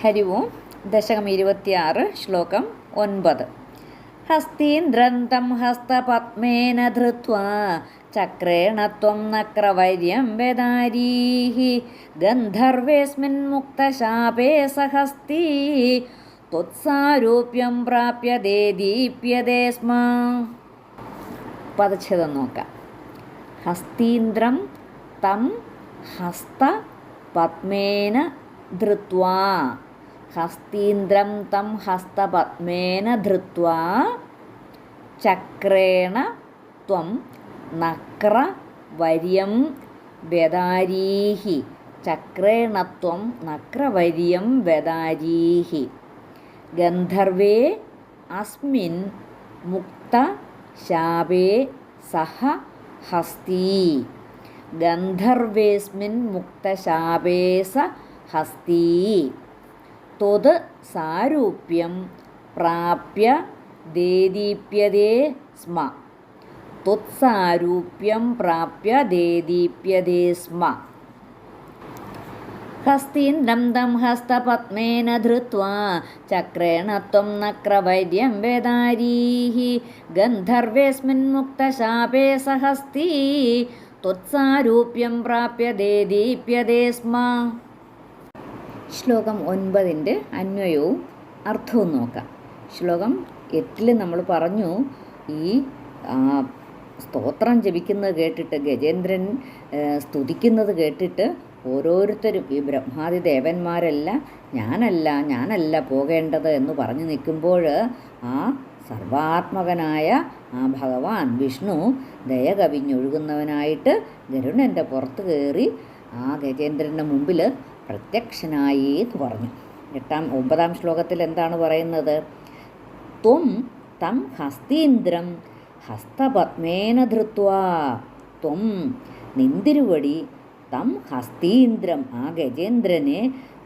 ഹരി ഓം ദശകം ഇരുപത്തിയാറ് ശ്ലോകം ഒൻപത്. ഹസ്തീന്ദ്രന്തം ഹസ്തപത്മേന ധൃത്വാ ചക്രേണ ത്വം നക്രവൈര്യം വേദാരീഹി ഗന്ധർവേസ്മിൻ മുക്തശാപേ സഹസ്തി ത്വത്സാരൂപ്യം പ്രാപ്യതേ ദീപ്യതേ സ്മ. പദച്ഛേദം നോക്കാം. ഹസ്തീന്ദ്രം തം ഹസ്ത പത്മേന ധൃത്വാ. ഹസ്തീന്ദ്രം തം ഹസ്തപത്മേന ധൃത്വാ. ചക്രേണ ത്വം നക്ര വര്യം വ്യദാരീഹി. ചക്രേണത്വം നക്രവര്യം വ്യദാരീഹി. ഗന്ധർവേ അസ്മിൻ മുക്ത ശാപേ സഹ ഹസ്തി. ഗന്ധർവേസ്മിൻ മുക്തശാപേ സ ഹസ്തി. ത്വത് സാരൂപ്യം പ്രാപ്യ ദേദീപ്യതേ സ്മ. ത്വത്സാരൂപ്യം പ്രാപ്യ ദേദീപ്യതേ സ്മ. ഹസ്തീന്ദ്രം തം ഹസ്തപത്മേന ധൃത്വാ. ചക്രേണ ത്വം നക്രവൈര്യം വേദാരീഹി. ഗന്ധർവേസ്മിൻ മുക്തശാപേ സഹസ്തി. ത്വത്സാരൂപ്യം പ്രാപ്യതേ ദീപ്യതേ സ്മ. ശ്ലോകം ഒൻപതിന്റെ അന്വയവും അർത്ഥവും നോക്കാം. ശ്ലോകം എട്ടിൽ നമ്മൾ പറഞ്ഞു ഈ സ്തോത്രം ജപിക്കുന്നത് കേട്ടിട്ട് ഗജേന്ദ്രൻ സ്തുതിക്കുന്നത് കേട്ടിട്ട് ഓരോരുത്തരും ഈ ബ്രഹ്മാതി ദേവന്മാരല്ല ഞാനല്ല ഞാനല്ല പോകേണ്ടത് എന്ന് പറഞ്ഞു നിൽക്കുമ്പോൾ ആ സർവാത്മകനായ ആ ഭഗവാൻ വിഷ്ണു ദയ കവിഞ്ഞൊഴുകുന്നവനായിട്ട് ഗരുഡന്റെ പുറത്ത് കയറി ആ ഗജേന്ദ്രന്റെ മുമ്പിൽ പ്രത്യക്ഷനായി എന്ന് പറഞ്ഞു. എട്ടാം ഒമ്പതാം ശ്ലോകത്തിൽ എന്താണ് പറയുന്നത്? ത്വം തം ഹസ്തീന്ദ്രം ഹസ്തപത്മേന ധൃത്വാ. ത്വം നിന്തിരുവടി തം ഹസ്തീന്ദ്രം ആ ഗജേന്ദ്രനെ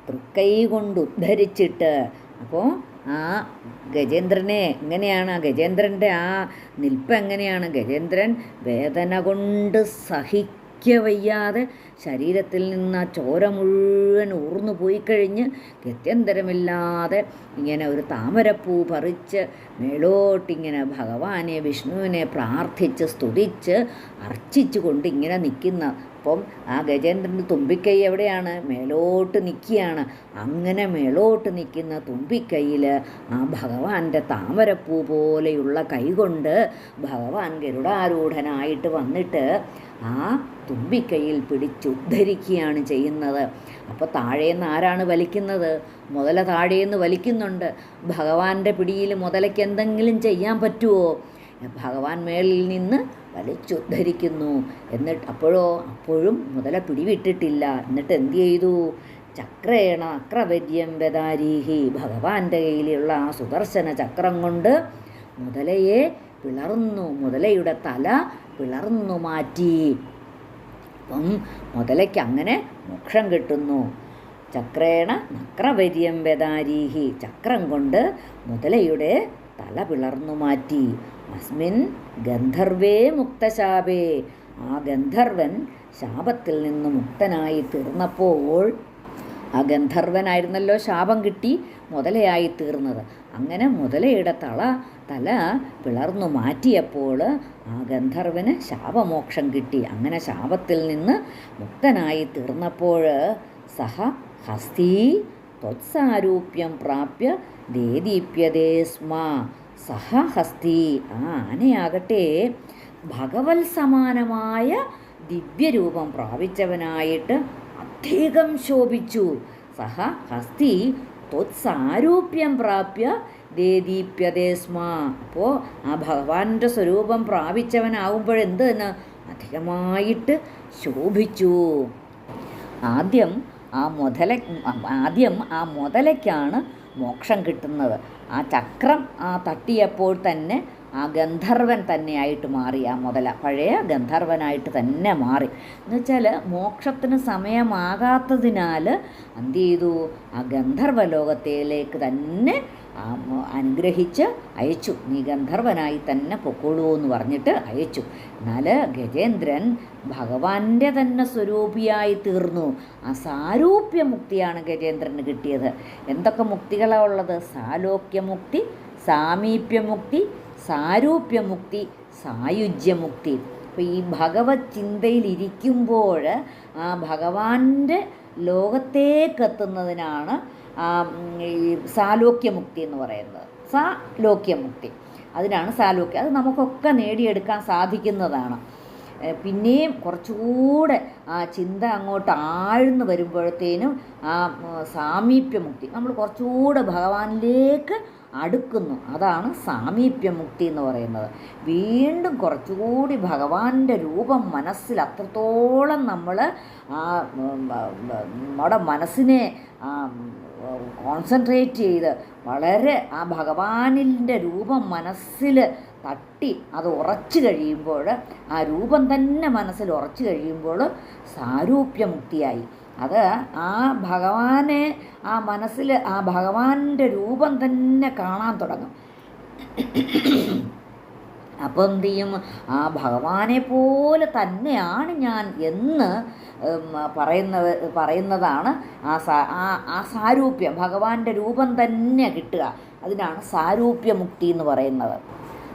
തൃക്കൈ കൊണ്ട് ഉദ്ധരിച്ചിട്ട്. അപ്പോൾ ആ ഗജേന്ദ്രനെ എങ്ങനെയാണ്? ആ ഗജേന്ദ്രന്റെ ആ നിൽപ്പ് എങ്ങനെയാണ്? ഗജേന്ദ്രൻ വേദന കൊണ്ട് സഹിക്ക വയ്യാതെ ശരീരത്തിൽ നിന്ന് ആ ചോര മുഴുവൻ ഊർന്നു പോയി കഴിഞ്ഞ് ഗത്യന്തരമില്ലാതെ ഇങ്ങനെ ഒരു താമരപ്പൂ പറിച്ച് മേളോട്ടിങ്ങനെ ഭഗവാനെ വിഷ്ണുവിനെ പ്രാർത്ഥിച്ച് സ്തുതിച്ച് അർച്ചിച്ചു കൊണ്ട് ഇങ്ങനെ നിൽക്കുന്ന അപ്പം ആ ഗജേന്ദ്രന്റെ തുമ്പിക്കൈ എവിടെയാണ്? മേലോട്ട് നിൽക്കുകയാണ് അങ്ങനെ മേലോട്ട് നിൽക്കുന്ന തുമ്പിക്കൈയിൽ ആ ഭഗവാന്റെ താമരപ്പൂ പോലെയുള്ള കൈകൊണ്ട് ഭഗവാൻ ഗരുഡാരൂഢനായിട്ട് വന്നിട്ട് ആ തുമ്പിക്കൈയിൽ പിടിച്ചുദ്ധരിക്കുകയാണ് ചെയ്യുന്നത്. അപ്പോൾ താഴേന്ന് ആരാണ് വലിക്കുന്നത്? മുതല താഴേന്ന് വലിക്കുന്നുണ്ട്. ഭഗവാന്റെ പിടിയിൽ മുതലയ്ക്ക് എന്തെങ്കിലും ചെയ്യാൻ പറ്റുമോ ഭഗവാൻ മേളിൽ നിന്ന് വലിച്ചുദ്ധരിക്കുന്നു എന്നിട്ട് അപ്പോഴോ അപ്പോഴും മുതല പിടിവിട്ടിട്ടില്ല. എന്നിട്ട് എന്ത് ചെയ്തു? ചക്രേണ അക്രവര്യം വെദാരീഹി ഭഗവാന്റെ കയ്യിലുള്ള ആ സുദർശന ചക്രം കൊണ്ട് മുതലയെ പിളർന്നു മുതലയുടെ തല പിളർന്നു മാറ്റി. അപ്പം മുതലയ്ക്ക് അങ്ങനെ മോക്ഷം കിട്ടുന്നു. ചക്രേണ നക്രവര്യം വെദാരീഹി ചക്രം കൊണ്ട് മുതലയുടെ തല പിളർന്നു മാറ്റി. അസ്മിൻ ഗന്ധർവേ മുക്തശാപേ. ആ ഗന്ധർവൻ ശാപത്തിൽ നിന്ന് മുക്തനായി തീർന്നപ്പോൾ ആ ഗന്ധർവനായിരുന്നല്ലോ ശാപം കിട്ടി മുതലയായി തീർന്നത്. അങ്ങനെ മുതലയുടെ തള തല പിളർന്നു മാറ്റിയപ്പോൾ ആ ഗന്ധർവന് ശാപമോക്ഷം കിട്ടി. അങ്ങനെ ശാപത്തിൽ നിന്ന് മുക്തനായി തീർന്നപ്പോൾ സഹ ഹസ്തി ത്വത്സാരൂപ്യം പ്രാപ്യ ദേദീപ്യതേ സ്മ. സഹ ഹസ്തി ആ ആനയാകട്ടെ. ഭഗവത് സമാനമായ ദിവ്യരൂപം പ്രാപിച്ചവനായിട്ട് അധികം ശോഭിച്ചു. സഹ ഹസ്തി ത്വത്സാരൂപ്യം പ്രാപ്യ ദേദീപ്യതേ സ്മ. അപ്പോൾ ആ ഭഗവാന്റെ സ്വരൂപം പ്രാപിച്ചവനാവുമ്പോഴെന്ത് തന്നെ അധികമായിട്ട് ശോഭിച്ചു. ആദ്യം ആ മുതല ആദ്യം ആ മുതലയ്ക്കാണ് മോക്ഷം കിട്ടുന്നത്. ആ ചക്രം ആ തട്ടിയപ്പോൾ തന്നെ ആ ഗന്ധർവൻ തന്നെയായിട്ട് മാറി. ആ മുതല പഴയ ഗന്ധർവനായിട്ട് തന്നെ മാറി. എന്നുവെച്ചാൽ മോക്ഷത്തിന് സമയമാകാത്തതിനാൽ എന്ത് ചെയ്തു? ആ ഗന്ധർവ ലോകത്തിലേക്ക് തന്നെ അനുഗ്രഹിച്ച് അയച്ചു. നീ ഗന്ധർവനായി തന്നെ പൊക്കോളൂ എന്ന് പറഞ്ഞിട്ട് അയച്ചു. എന്നാൽ ഗജേന്ദ്രൻ ഭഗവാന്റെ തന്നെ സ്വരൂപിയായി തീർന്നു. ആ സാരൂപ്യമുക്തിയാണ് ഗജേന്ദ്രന് കിട്ടിയത്. എന്തൊക്കെ മുക്തികളാണ് ഉള്ളത്? സാലോക്യമുക്തി സാമീപ്യമുക്തി സാരൂപ്യമുക്തി സായുജ്യമുക്തി അപ്പോൾ ഈ ഭഗവത് ചിന്തയിലിരിക്കുമ്പോൾ ആ ഭഗവാന്റെ ലോകത്തേക്കെത്തുന്നതിനാണ് ഈ സാലോക്യമുക്തി എന്ന് പറയുന്നത്. സാലോക്യമുക്തി. അതിനാണ് സാലോക്യം. അത് നമുക്കൊക്കെ നേടിയെടുക്കാൻ സാധിക്കുന്നതാണ്. പിന്നെയും കുറച്ചുകൂടെ ആ ചിന്ത അങ്ങോട്ട് ആഴ്ന്നു വരുമ്പോഴത്തേനും ആ സാമീപ്യമുക്തി. നമ്മൾ കുറച്ചുകൂടെ ഭഗവാനിലേക്ക് അടുക്കുന്നു. അതാണ് സാമീപ്യമുക്തി എന്ന് പറയുന്നത്. വീണ്ടും കുറച്ചുകൂടി ഭഗവാന്റെ രൂപം മനസ്സിൽ അത്രത്തോളം നമ്മൾ നമ്മുടെ മനസ്സിനെ കോൺസെൻട്രേറ്റ് ചെയ്ത് വളരെ ആ ഭഗവാനിന്റെ രൂപം മനസ്സിൽ തട്ടി അത് ഉറച്ചു കഴിയുമ്പോൾ ആ രൂപം തന്നെ മനസ്സിൽ ഉറച്ചു കഴിയുമ്പോൾ സാരൂപ്യമുക്തിയായി. അത് ആ ഭഗവാനെ ആ മനസ്സിൽ ആ ഭഗവാന്റെ രൂപം തന്നെ കാണാൻ തുടങ്ങും. അപ്പോൾ എന്ത് ചെയ്യും? ആ ഭഗവാനെ പോലെ തന്നെയാണ് ഞാൻ എന്ന് പറയുന്ന പറയുന്നതാണ് ആ സാ ആ സാരൂപ്യം. ഭഗവാന്റെ രൂപം തന്നെ കിട്ടുക. അതിനാണ് സാരൂപ്യമുക്തി എന്ന് പറയുന്നത്.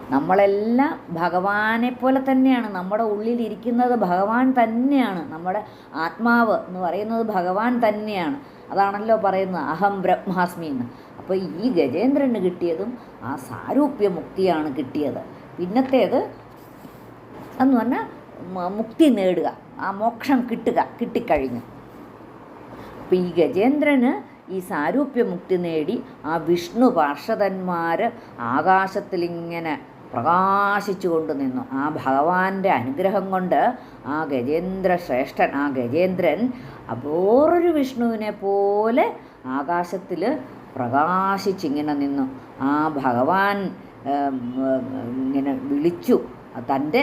നമ്മളെല്ലാം ഭഗവാനെ പോലെ തന്നെയാണ്. നമ്മുടെ ഉള്ളിലിരിക്കുന്നത് ഭഗവാൻ തന്നെയാണ്. നമ്മുടെ ആത്മാവ് എന്ന് പറയുന്നത് ഭഗവാൻ തന്നെയാണ്. അതാണല്ലോ പറയുന്നത്. അഹം ബ്രഹ്മാസ്മി എന്ന്. അപ്പോൾ ഈ ഗജേന്ദ്രന് കിട്ടിയതും ആ സാരൂപ്യമുക്തിയാണ് കിട്ടിയത്. പിന്നത്തേത് എന്ന് പറഞ്ഞാൽ മുക്തി നേടുക ആ മോക്ഷം കിട്ടുക കിട്ടിക്കഴിഞ്ഞു. അപ്പം ഈ ഗജേന്ദ്രന് ഈ സാരൂപ്യമുക്തി നേടി ആ വിഷ്ണു പാർഷദന്മാർ ആകാശത്തിലിങ്ങനെ പ്രകാശിച്ചു കൊണ്ട് നിന്നു. ആ ഭഗവാന്റെ അനുഗ്രഹം കൊണ്ട് ആ ഗജേന്ദ്ര ശ്രേഷ്ഠൻ ആ ഗജേന്ദ്രൻ അപോറൊരു വിഷ്ണുവിനെ പോലെ ആകാശത്തിൽ പ്രകാശിച്ചിങ്ങനെ നിന്നു. ആ ഭഗവാൻ ഇങ്ങനെ വിളിച്ചു. തന്റെ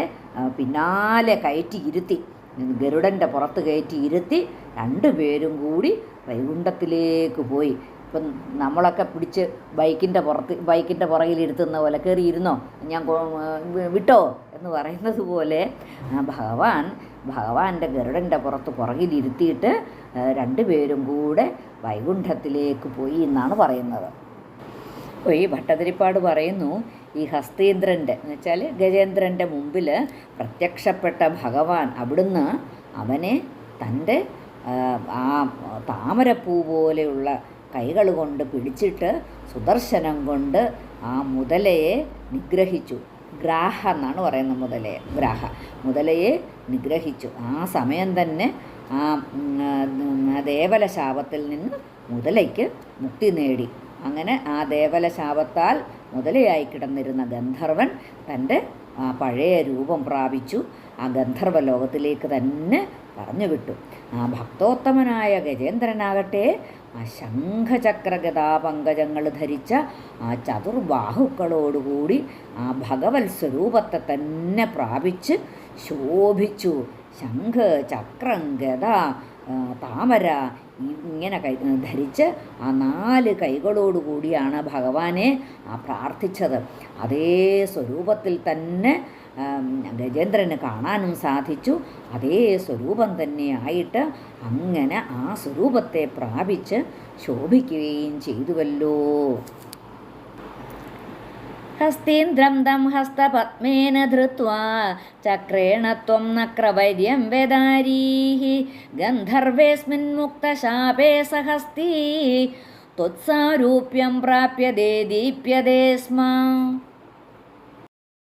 പിന്നാലെ കയറ്റി ഇരുത്തി. ഗരുഡന്റെ പുറത്ത് കയറ്റി ഇരുത്തി രണ്ടുപേരും കൂടി വൈകുണ്ഠത്തിലേക്ക് പോയി. ഇപ്പം നമ്മളൊക്കെ പിടിച്ച് ബൈക്കിന്റെ പുറത്ത് ബൈക്കിന്റെ പുറകിലിരുത്തുന്ന പോലെ കയറി ഇരുന്നോ ഞാൻ വിട്ടോ? എന്ന് പറയുന്നത് പോലെ ഭഗവാൻ ഭഗവാന്റെ ഗരുഡന്റെ പുറത്ത് പുറകിലിരുത്തിയിട്ട് രണ്ടുപേരും കൂടെ വൈകുണ്ഠത്തിലേക്ക് പോയി എന്നാണ് പറയുന്നത്. അപ്പോൾ ഈ ഭട്ടതിരിപ്പാട് പറയുന്നു ഈ ഹസ്തീന്ദ്രന്റെ എന്ന് വെച്ചാൽ ഗജേന്ദ്രന്റെ മുമ്പിൽ പ്രത്യക്ഷപ്പെട്ട ഭഗവാൻ അവിടുന്ന് അവനെ തന്റെ ആ, താമരപ്പൂ പോലെയുള്ള കൈകൾ കൊണ്ട് പിടിച്ചിട്ട് സുദർശനം കൊണ്ട് ആ മുതലയെ നിഗ്രഹിച്ചു. ഗ്രാഹ എന്നാണ് പറയുന്നത് മുതലയെ ഗ്രാഹ. മുതലയെ നിഗ്രഹിച്ചു. ആ സമയം തന്നെ ആ, ദേവല ശാപത്തിൽ നിന്ന് മുതലയ്ക്ക് മുക്തി നേടി. അങ്ങനെ ആ ദേവല ശാപത്താൽ മുതലയായി കിടന്നിരുന്ന ഗന്ധർവൻ തന്റെ ആ പഴയ രൂപം പ്രാപിച്ചു. ആ ഗന്ധർവ ലോകത്തിലേക്ക് തന്നെ പറഞ്ഞു വിട്ടു ആ ഭക്തോത്തമനായ ഗജേന്ദ്രനാകട്ടെ ആ ശംഖചക്ര ഗതാപങ്കജങ്ങൾ ധരിച്ച ആ ചതുർബാഹുക്കളോടുകൂടി ആ ഭഗവത് സ്വരൂപത്തെ തന്നെ പ്രാപിച്ച് ശോഭിച്ചു. ശംഖ് ചക്രം ഗത താമര ഇങ്ങനെ കൈ ധരിച്ച് ആ നാല് കൈകളോട് കൂടിയാണ് ഭഗവാനെ ആ പ്രാർത്ഥിച്ചത്. അതേ സ്വരൂപത്തിൽ തന്നെ ഗജേന്ദ്രന് കാണാനും സാധിച്ചു. അതേ സ്വരൂപം തന്നെയായിട്ട് അങ്ങനെ ആ സ്വരൂപത്തെ പ്രാപിച്ച് ശോഭിക്കുകയും ചെയ്തുവല്ലോ. ഹസ്തീന്ദ്രം ദം ഹസ്തപത്മേന ധൃത്വാ ചക്രേണ ത്വം നക്രവൈര്യം വേദാരീഹി ഗന്ധർവേസ്മിൻ മുക്തശാപേ സഹസ്തി ത്വത്സാരൂപ്യം പ്രാപ്യതേ ദീപ്യതേ സ്മ